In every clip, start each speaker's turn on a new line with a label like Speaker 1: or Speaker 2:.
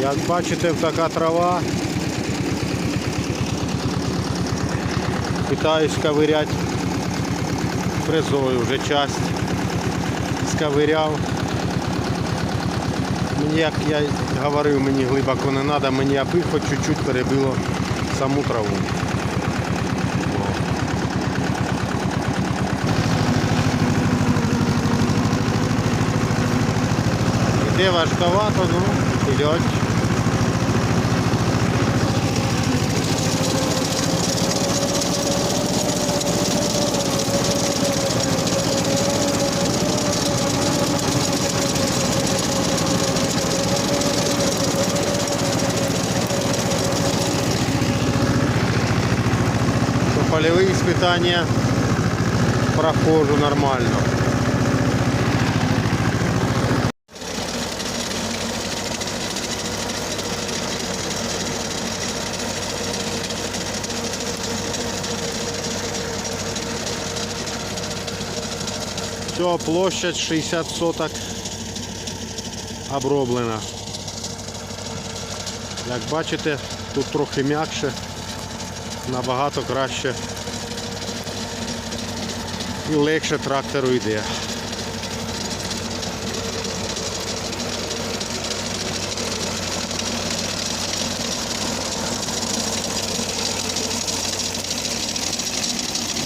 Speaker 1: Як бачите, така трава. Питаюсь ковиряти фрезою вже часть сковиряв. Як я говорив, мені глибоко не треба, мені аби хоч чуть-чуть перебило саму траву. Іде важковато, ну, вперед. Що польові іспитання проходжу нормально. Все, площадь 60 соток оброблена. Як бачите, тут трохи м'якше, набагато краще і легше трактору йде.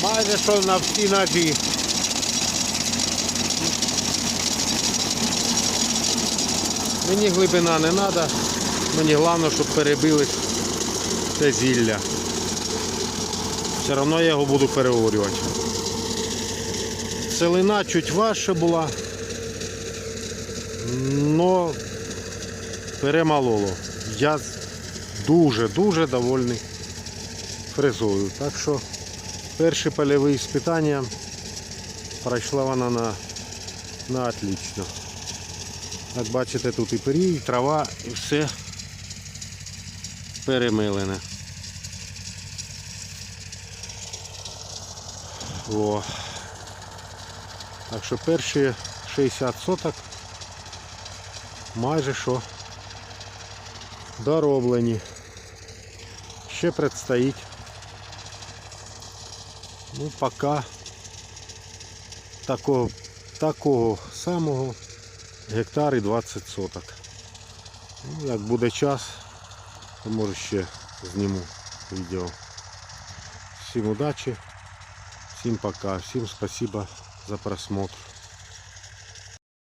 Speaker 1: Майже що на всі ножі. Мені глибина не треба, мені головне, щоб перебили це зілля. Все одно я його буду переорювати. Селина чуть важче була, но перемалоло. Я дуже-дуже довольний фрезою. Так що перші польові іспитання пройшла вона на, на отлично. Як бачите, тут і пирій, і трава, і все перемилене. О. Так що перші 60 соток майже що дороблені. Ще предстоїть. Ну, поки такого, такого самого гектар і 20 соток. Ну, як буде час, то може ще зніму відео. Всім удачі, всім пока, всім спасибо за просмотр.